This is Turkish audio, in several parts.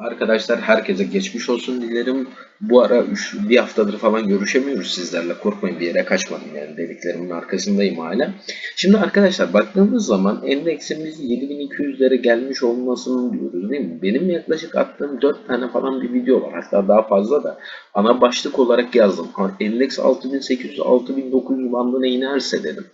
Arkadaşlar herkese geçmiş olsun dilerim. Bu ara üç, bir haftadır falan görüşemiyoruz sizlerle. Korkmayın bir yere kaçmadım yani dediklerimin arkasındayım hala. Şimdi arkadaşlar baktığımız zaman endeksimiz 7200'lere gelmiş olmasını diyoruz değil mi? Benim yaklaşık attığım 4 tane falan bir video var. Hatta daha fazla da ana başlık olarak yazdım. Endeks 6800-6900 bandına inerse dedim.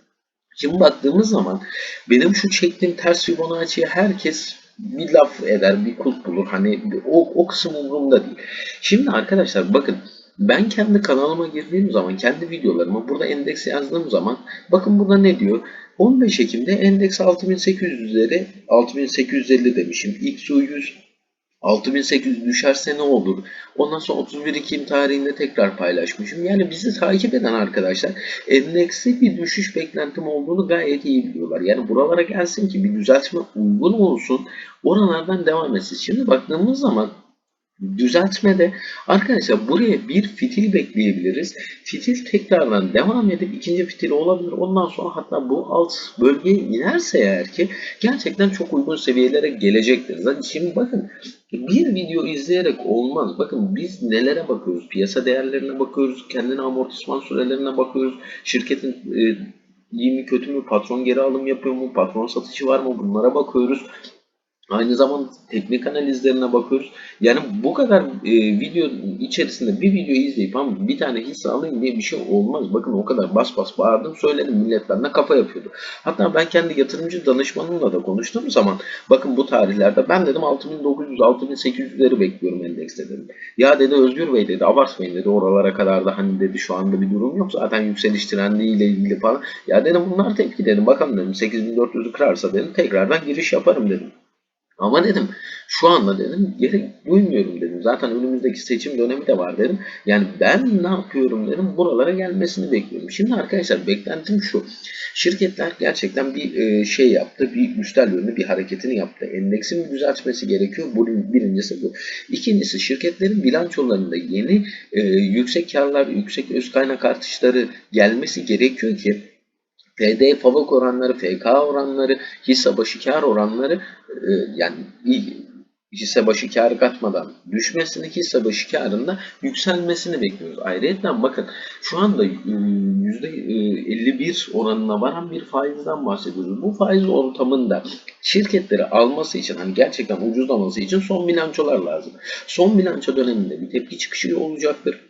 Şimdi baktığımız zaman benim şu çektiğim ters Fibonacci'ye herkes bir laf eder, bir kulp bulur. Hani o, o kısım umurumda değil. Şimdi arkadaşlar bakın ben kendi kanalıma girdiğim zaman, kendi videolarıma burada endeks yazdığım zaman bakın burada ne diyor? 15 Ekim'de endeks 6800'leri 6850 demişim. XU 100 6800 düşerse ne olur? Ondan sonra 31 Ekim tarihinde tekrar paylaşmışım. Yani bizi takip eden arkadaşlar endekste bir düşüş beklentim olduğunu gayet iyi biliyorlar. Yani buralara gelsin ki bir düzeltme uygun olsun. Oralardan devam etsin. Şimdi baktığımız zaman düzeltmede arkadaşlar buraya bir fitil bekleyebiliriz. Fitil tekrardan devam edip ikinci fitil olabilir. Ondan sonra hatta bu alt bölgeye inerse eğer ki gerçekten çok uygun seviyelere gelecektir. Zaten şimdi bakın bir video izleyerek olmaz. Bakın biz nelere bakıyoruz? Piyasa değerlerine bakıyoruz. Kendine amortisman sürelerine bakıyoruz. Şirketin e, iyi mi kötü mü? Patron geri alım yapıyor mu? Patron satışı var mı? Bunlara bakıyoruz. Aynı zamanda teknik analizlerine bakıyoruz. Yani bu kadar e, video içerisinde bir video izleyip ama bir tane hisse alayım diye bir şey olmaz. Bakın o kadar bas bas bağırdım söyledim milletler ne kafa yapıyordu. Hatta ben kendi yatırımcı danışmanımla da konuştuğum zaman bakın bu tarihlerde ben dedim 6900-6800'leri bekliyorum endekste dedim. Ya dedi Özgür Bey dedi abartmayın dedi oralara kadar da hani dedi şu anda bir durum yok zaten yükseliş trendiyle ilgili falan. Ya dedim bunlar tepki dedim bakalım dedim 8400'ü kırarsa dedim tekrardan giriş yaparım dedim. Ama dedim şu anda dedim gerek duymuyorum dedim. Zaten önümüzdeki seçim dönemi de var dedim. Yani ben ne yapıyorum dedim buralara gelmesini bekliyorum. Şimdi arkadaşlar beklentim şu. Şirketler gerçekten bir e, şey yaptı. Bir üstel yönlü bir hareketini yaptı. Endeksin düzeltmesi gerekiyor. Bu birincisi bu. İkincisi şirketlerin bilançolarında yeni e, yüksek karlar, yüksek öz kaynak artışları gelmesi gerekiyor ki PD FAVÖK oranları, FK oranları, hisse başı kar oranları e, yani hisse başı kar katmadan düşmesini, hisse başı karında yükselmesini bekliyoruz. Ayrıca bakın şu anda %51 e, oranına varan bir faizden bahsediyoruz. Bu faiz ortamında şirketleri alması için hani gerçekten ucuzlaması için son bilançolar lazım. Son bilanço döneminde bir tepki çıkışı olacaktır.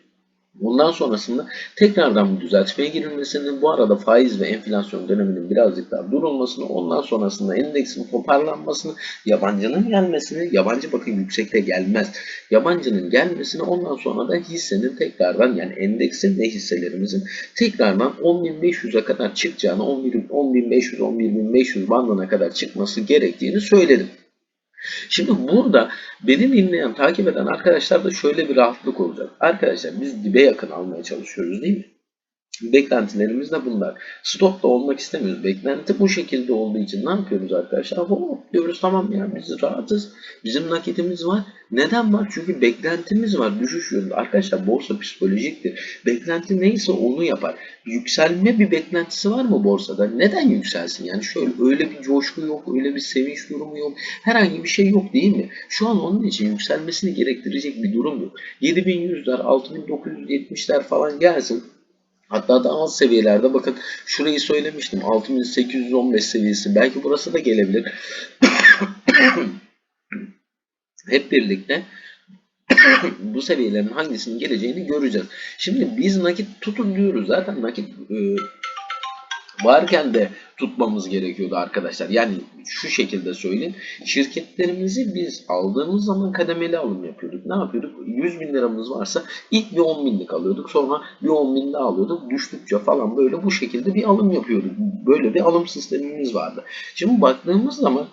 Bundan sonrasında tekrardan bir düzeltmeye girilmesini, bu arada faiz ve enflasyon döneminin birazcık daha durulmasını, ondan sonrasında endeksin toparlanmasını, yabancının gelmesini, yabancı bakın yüksekte gelmez, yabancının gelmesini, ondan sonra da hissenin tekrardan yani endeksin ve hisselerimizin tekrardan 10.500'e kadar çıkacağını, 10.500, 11.500 bandına kadar çıkması gerektiğini söyledim. Şimdi burada beni dinleyen, takip eden arkadaşlar da şöyle bir rahatlık olacak. Arkadaşlar biz dibe yakın almaya çalışıyoruz değil mi? Beklentilerimiz de bunlar. Stopta olmak istemiyoruz. Beklenti bu şekilde olduğu için ne yapıyoruz arkadaşlar? Hop diyoruz tamam ya biz rahatız. Bizim nakitimiz var. Neden var? Çünkü beklentimiz var. Düşüş yönünde. Arkadaşlar borsa psikolojiktir. Beklenti neyse onu yapar. Yükselme bir beklentisi var mı borsada? Neden yükselsin? Yani şöyle öyle bir coşku yok, öyle bir sevinç durumu yok. Herhangi bir şey yok değil mi? Şu an onun için yükselmesini gerektirecek bir durum yok. 7100'ler, 6970'ler falan gelsin. Hatta daha az seviyelerde bakın şurayı söylemiştim 6815 seviyesi belki burası da gelebilir. Hep birlikte bu seviyelerin hangisinin geleceğini göreceğiz. Şimdi biz nakit tutun diyoruz. Zaten nakit e, varken de tutmamız gerekiyordu arkadaşlar. Yani şu şekilde söyleyeyim. Şirketlerimizi biz aldığımız zaman kademeli alım yapıyorduk. Ne yapıyorduk? 100 bin liramız varsa ilk bir 10 binlik alıyorduk. Sonra bir 10 bin daha alıyorduk. Düştükçe falan böyle bu şekilde bir alım yapıyorduk. Böyle bir alım sistemimiz vardı. Şimdi baktığımız zaman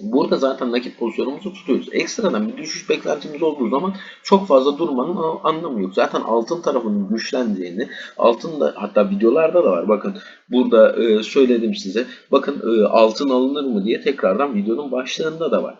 Burada zaten nakit pozisyonumuzu tutuyoruz. Ekstradan bir düşüş beklentimiz olduğu zaman çok fazla durmanın anlamı yok. Zaten altın tarafının güçlendiğini, altın da hatta videolarda da var. Bakın burada e, söyledim size. Bakın e, altın alınır mı diye tekrardan videonun başlığında da var.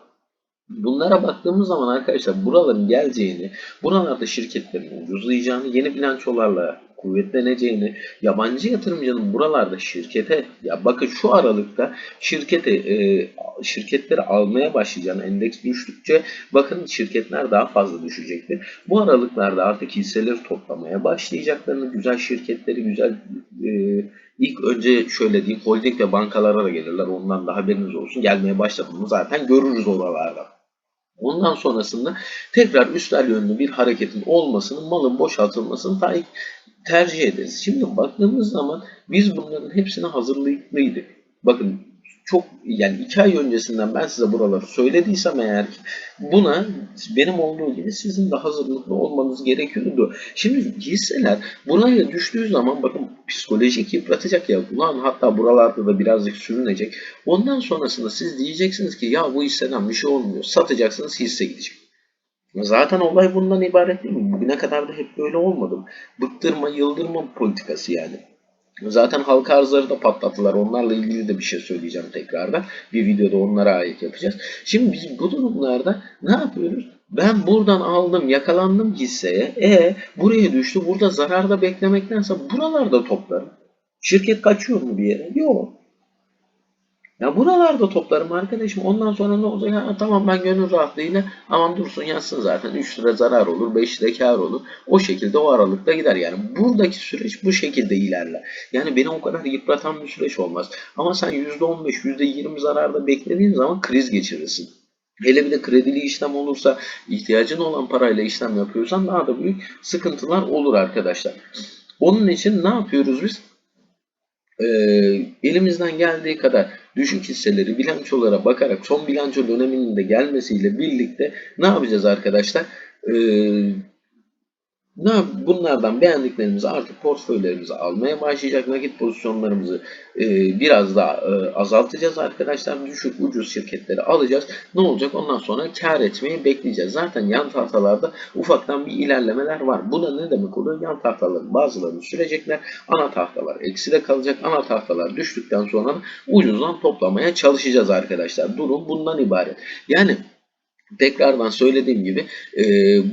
Bunlara baktığımız zaman arkadaşlar buraların geleceğini, buralarda şirketlerin ucuzlayacağını, yeni bilançolarla kuvvetleneceğini, yabancı yatırımcının buralarda şirkete, ya bakın şu aralıkta şirkete, e, şirketleri almaya başlayacağını, endeks düştükçe bakın şirketler daha fazla düşecektir. Bu aralıklarda artık hisseleri toplamaya başlayacaklarını, güzel şirketleri, güzel e, ilk önce şöyle diyeyim holding ve bankalara da gelirler. Ondan da haberiniz olsun. Gelmeye başladığını zaten görürüz oralarda. Ondan sonrasında tekrar üstel yönlü bir hareketin olmasını, malın boşaltılmasını ta- tercih ederiz. Şimdi baktığımız zaman biz bunların hepsine hazırlıklıydık. Bakın çok yani iki ay öncesinden ben size buraları söylediysem eğer buna benim olduğu gibi sizin de hazırlıklı olmanız gerekiyordu. Şimdi hisseler buraya düştüğü zaman bakın psikolojik yıpratacak ya ulan hatta buralarda da birazcık sürünecek. Ondan sonrasında siz diyeceksiniz ki ya bu hisseden bir şey olmuyor. Satacaksınız hisse gidecek. Zaten olay bundan ibaret değil mi? Bugüne kadar da hep böyle olmadı? Bıktırma, yıldırma politikası yani. Zaten halka arzları da patlattılar. Onlarla ilgili de bir şey söyleyeceğim tekrardan. Bir videoda onlara ait yapacağız. Şimdi biz bu durumlarda ne yapıyoruz? Ben buradan aldım, yakalandım hisseye. E buraya düştü. Burada zararda beklemektense buralarda toplarım. Şirket kaçıyor mu bir yere? Yok. Ya buralarda toplarım arkadaşım. Ondan sonra ne olacak? Ha, tamam ben gönül rahatlığıyla aman dursun yansın zaten. 3 lira zarar olur, 5 lira kar olur. O şekilde o aralıkta gider. Yani buradaki süreç bu şekilde ilerler. Yani beni o kadar yıpratan bir süreç olmaz. Ama sen %15, %20 zararda beklediğin zaman kriz geçirirsin. Hele bir de kredili işlem olursa ihtiyacın olan parayla işlem yapıyorsan daha da büyük sıkıntılar olur arkadaşlar. Onun için ne yapıyoruz biz? Ee, elimizden geldiği kadar düşük hisseleri bilançolara bakarak son bilanço döneminin de gelmesiyle birlikte ne yapacağız arkadaşlar? Ee, ne bunlardan beğendiklerimizi artık portföylerimize almaya başlayacak. Nakit pozisyonlarımızı e, biraz daha e, azaltacağız arkadaşlar. Düşük ucuz şirketleri alacağız. Ne olacak? Ondan sonra kar etmeyi bekleyeceğiz. Zaten yan tahtalarda ufaktan bir ilerlemeler var. Bu da ne demek oluyor? Yan tahtaların bazılarını sürecekler. Ana tahtalar ekside kalacak. Ana tahtalar düştükten sonra ucuzdan toplamaya çalışacağız arkadaşlar. Durum bundan ibaret. Yani Tekrardan söylediğim gibi e,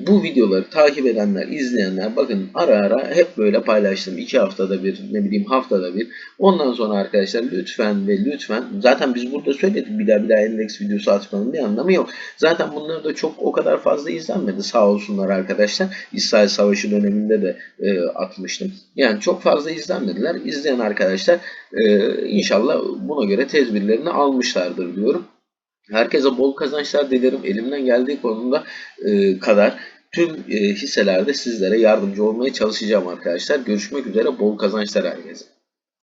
bu videoları takip edenler, izleyenler bakın ara ara hep böyle paylaştım. iki haftada bir, ne bileyim haftada bir. Ondan sonra arkadaşlar lütfen ve lütfen zaten biz burada söyledik bir daha bir daha endeks videosu atmanın bir anlamı yok. Zaten bunlar da çok o kadar fazla izlenmedi sağ olsunlar arkadaşlar. İsrail Savaşı döneminde de e, atmıştım. Yani çok fazla izlenmediler. İzleyen arkadaşlar e, inşallah buna göre tedbirlerini almışlardır diyorum. Herkese bol kazançlar dilerim. Elimden geldiği konumda e, kadar tüm e, hisselerde sizlere yardımcı olmaya çalışacağım arkadaşlar. Görüşmek üzere. Bol kazançlar herkese.